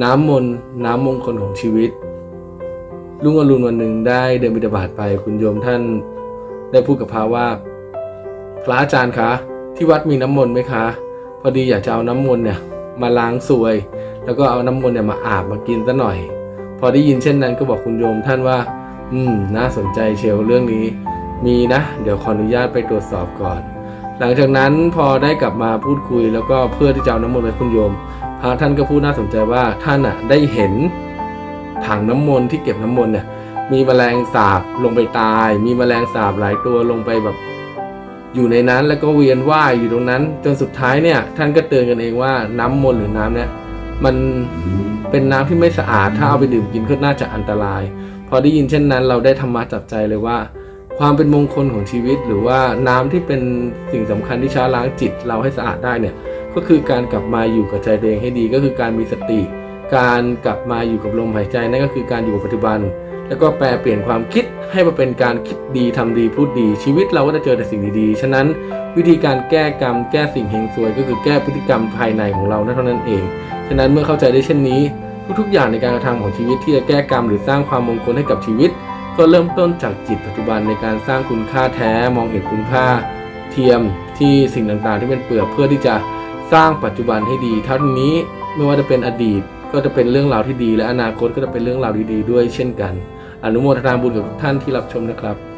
น้ำมนต์น้ำมงคลของชีวิต ลุงอรุณวันหนึ่งได้เดินบิณฑบาตไปคุณโยมท่านได้พูดกับพระว่า พระอาจารย์คะ ที่วัดมีน้ำมนต์ไหมคะ พอดีอยากจะเอาน้ำมนต์เนี่ยมาล้างซวย แล้วก็เอาน้ำมนต์เนี่ยมาอาบมากินซะหน่อย พอได้ยินเช่นนั้นก็บอกคุณโยมท่านว่า อืม น่าสนใจเชียวเรื่องนี้ มีนะ เดี๋ยวขออนุญาตไปตรวจสอบก่อน หลังจากนั้นพอได้กลับมาพูดคุยแล้วก็เพื่อที่จะเอาน้ำมนต์ไปคุณโยม พระท่านก็พูดน่าสนใจว่าท่านอะได้เห็นถังน้ำมนต์ที่เก็บน้ำมนต์เนี่ยมีแมลงสาบลงไปตาย มีแมลงสาบหลายตัวลงไปแบบอยู่ในนั้นแล้วก็เวียนว่ายอยู่ตรงนั้น จนสุดท้ายเนี่ย ท่านก็เตือนกันเองว่าน้ำมนต์หรือน้ำเนี่ยมันเป็นน้ำที่ไม่สะอาดถ้าเอาไปดื่มกินก็น่าจะอันตราย พอได้ยินเช่นนั้น เราได้ธรรมะจับใจเลยว่า ความเป็นมงคลของชีวิตหรือว่าน้ำที่เป็นสิ่งสำคัญที่ช้าล้างจิตเราให้สะอาดได้เนี่ย ก็คือการกลับมาอยู่กับใจตัวเองให้ดี ก็คือการมีสติ การกลับมาอยู่กับลมหายใจนั่นก็คือการอยู่กับปัจจุบัน แล้วก็แปลเปลี่ยนความคิดให้มาเป็นการคิดดีทำดีพูดดี ชีวิตเราก็จะเจอแต่สิ่งดีๆ ฉะนั้นวิธีการแก้กรรม แก้สิ่งเฮงซวย ก็คือแก้พฤติกรรมภายในของเราเท่านั้นเอง ฉะนั้นเมื่อเข้าใจได้เช่นนี้ ทุกๆอย่างในการกระทำของชีวิตที่จะแก้กรรม หรือสร้างความมงคลให้กับชีวิต ก็เริ่มต้นจากจิตปัจจุบันในการสร้างคุณค่าแท้มองเห็นคุณค่า เทียมที่สิ่งต่างๆ ที่เป็นเปลือกเพื่อที่จะ สร้างปัจจุบันให้ดีเท่านี้ไม่ว่าจะเป็นอดีตก็จะเป็นเรื่องราวที่ดี และอนาคตก็จะเป็นเรื่องราวดีๆด้วยเช่นกัน อนุโมทนาบุญกับทุกท่านที่รับชมนะครับ